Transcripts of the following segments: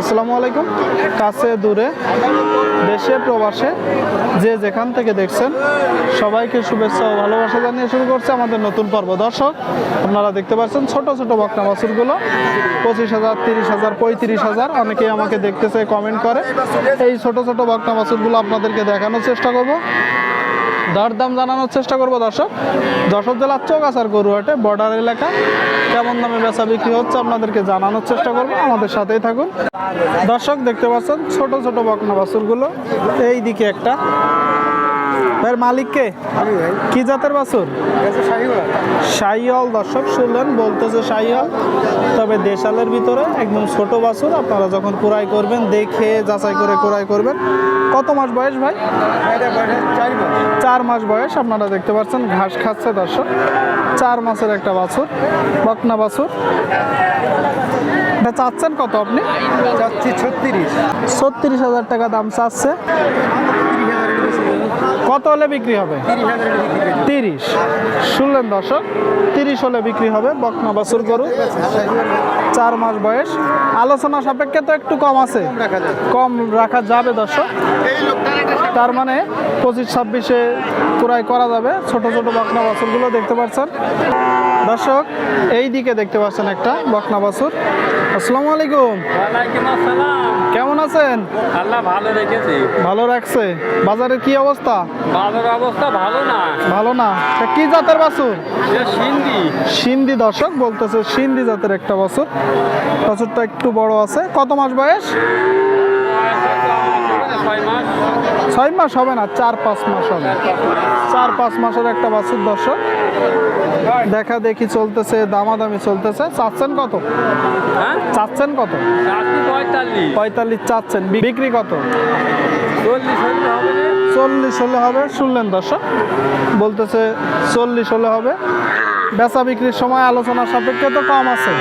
আসসালামু আলাইকুম। কাছে দূরে, দেশে, প্রবাসে, যে যেখান থেকে দেখছেন, সবাইকে শুভেচ্ছা ও ভালোবাসা জানিয়ে শুরু করছে আমাদের নতুন পর্ব। দর্শক, আপনারা দেখতে পাচ্ছেন ছোট ছোট বকনা বাছুরগুলো। পঁচিশ হাজার, তিরিশ হাজার, পঁয়ত্রিশ হাজার, অনেকেই আমাকে দেখতেছে কমেন্ট করে। এই ছোট ছোট বকনা বাছুরগুলো আপনাদেরকে দেখানোর চেষ্টা করব। দরদাম জানানোর চেষ্টা করব দর্শক। যশোর জেলার চৌগাছার গরুহাটে বর্ডার এলাকা। কেমন দামে বেচা বিক্রি হচ্ছে আপনাদেরকে জানানোর চেষ্টা করব আমাদের সাথেই থাকুন। দর্শক দেখতে পাচ্ছেন ছোট ছোট বকনা বাছুরগুলো। এই দিকে একটা। এর মালিককে কি? জাতের বাছুর? শাহিয়াল দর্শক শুনলেন বলতেছে শাহিয়াল তবে দেশালের ভিতরে একদম ছোট বাছুর আপনারা যখন ক্রয় করবেন দেখে যাচাই করে ক্রয় করবেন। কত মাস বয়স ভাই? চার মাস। বয়স আপনারা দেখতে পাচ্ছেন ঘাস খাচ্ছে দর্শক। চার মাসের একটা বাছুর বকনা বাছুর। এটা চাচ্ছেন কত আপনি? চাচ্ছি ছত্রিশ। ছত্রিশ হাজার টাকা দাম চাচ্ছে। কত হলে বিক্রি হবে? তিরিশ। শুনলেন দর্শক, তিরিশ হলে বিক্রি হবে বকনা বাসুর গরু, চার মাস বয়স। আলোচনা সাপেক্ষে তো একটু কম আছে। কম রাখা যাবে দর্শক। তার মানে পঁচিশ ছাব্বিশে ক্রয় করা যাবে। ছোট ছোট বকনা বাসুরগুলো দেখতে পাচ্ছেন। দর্শক এই দিকে দেখতে পাচ্ছেন একটা বকনা বাসুর আসসালামু আলাইকুম। ওয়ালাইকুম আসসালাম। কেমন আছেন? আল্লাহ ভালো রেখেছি। ভালো রাখছে। বাজারের কি অবস্থা? বাজার অবস্থা ভালো না। ভালো না। তা কি জাতের বাসুর সিন্ধি। সিন্ধি দর্শক বলতেছে সিন্ধি জাতের একটা বাসুর বাসুরটা একটু বড় আছে। কত মাস বয়স? ছয় মাস? ছয় মাস হবে না চার পাঁচ মাস হবে। চার পাঁচ মাসের একটা বাছুর দর্শক। দেখা দেখি চলতেছে দামাদামি চলতেছে। চাচ্ছেন কত? হ্যাঁ? চাচ্ছেন কত? পঁয়তাল্লিশ। চাচ্ছেন। বিক্রি কত? চল্লিশ হলে হবে চল্লিশ হলে হবে শুনলেন দর্শক। বলতেছে চল্লিশ হলে হবে। বেচা বিক্রির সময় আলোচনা সাপেক্ষে তো কম আছে।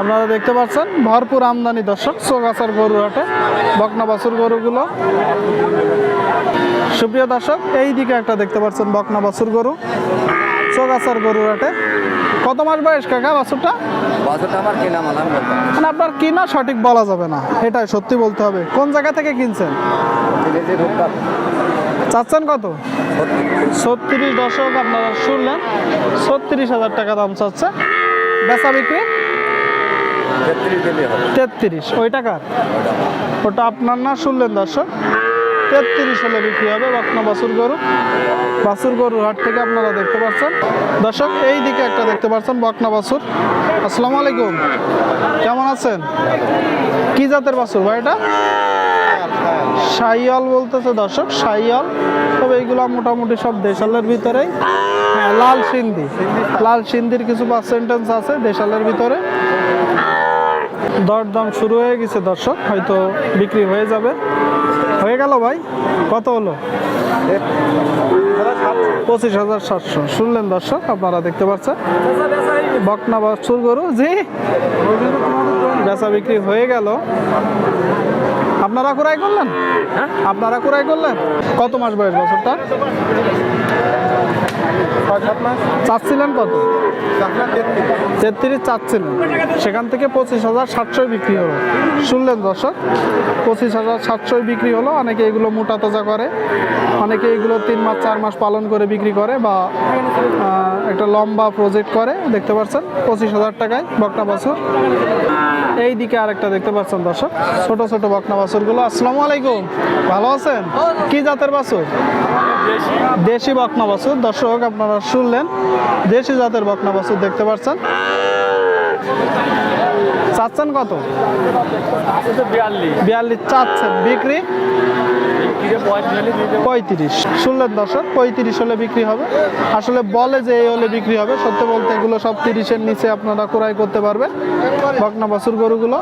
আপনারা দেখতে পাচ্ছেন ভরপুর আমদানি দর্শক চোগাছার গরু হাটে বকনা বাছুর গরুগুলো। সুপ্রিয় দর্শক এই দিকে একটা দেখতে পাচ্ছেন বকনা বাছুর গরু চোগাছার গরু হাটে। কত মাস বয়স কাকা বাছুরটা? আমার কেনা মানে আপনার কিনা সঠিক বলা যাবে না এটাই সত্যি বলতে হবে। কোন জায়গা থেকে কিনছেন? চাচ্ছেন কত? ছত্রিশ। দশক আপনারা শুনলেন ছত্রিশ হাজার টাকা দাম চাচ্ছে। বেচা বিক্রি? তেত্রিশ ওই টাকার ওটা আপনার না শুনলেন দর্শক? তেত্রিশ হলে বিক্রি হবে বকনা বাছুর গরু। বাছুর গরুর হাট থেকে আপনারা দেখতে পাচ্ছেন। দর্শক, এই দিকে একটা দেখতে পাচ্ছেন বকনা বাছুর আসসালামু আলাইকুম। কেমন আছেন? কি জাতের বাছুর ভাই এটা? সাইয়াল বলতেছে দর্শক, সাইয়াল। তবে এইগুলো মোটামুটি সব দেশালের ভিতরেই। হ্যাঁ লাল সিন্ধি। লাল সিন্ধির কিছু পার্সেন্টেন্স আছে দেশালের ভিতরে। দরদাম শুরু হয়ে গেছে, দর্শক। হয়তো বিক্রি হয়ে যাবে। হয়ে গেল ভাই? কত হলো? পঁচিশ হাজার সাতশো। শুনলেন দর্শক, আপনারা দেখতে পাচ্ছেন। বকনা বাছুর গরু জি। বেচা বিক্রি হয়ে গেল। আপনারা কুড়াই করলেন? আপনারা কুড়াই করলেন? কত মাস বয়স বছরটা? চাচ্ছিলেন কত? তেত্রিশ। চাচ্ছিলেন। সেখান থেকে পঁচিশ হাজার সাতশোয় বিক্রি হলো। শুনলেন দর্শক? পঁচিশ হাজার সাতশোয় বিক্রি হলো। অনেকে এগুলো মোটা তাজা করে। অনেকে এগুলো তিন মাস চার মাস পালন করে বিক্রি করে বা একটা লম্বা প্রজেক্ট করে। দেখতে পাচ্ছেন? পঁচিশ হাজার টাকায় বকনা বাছুর। এই দিকে আরেকটা দেখতে পাচ্ছেন দর্শক? ছোট ছোট বকনা বাছুরগুলো আসসালামু আলাইকুম। ভালো আছেন? কি জাতের বাছুর? দেশি বকনা বাছুর। দর্শক, আপনারা শুনলেন, দেশি জাতের বকনা বাছুর দেখতে পাচ্ছেন। চাচ্ছেন কত? বিয়াল্লিশ চাচ্ছেন। বিক্রি? পঁয়ত্রিশ। শুনলেন দর্শক, পঁয়ত্রিশ হলে বিক্রি হবে। আসলে বলে যে এই হলে বিক্রি হবে, সত্যি বলতে এগুলো সব তিরিশের নিচে আপনারা ক্রয় করতে পারবেন বকনা বাছুর গরুগুলো।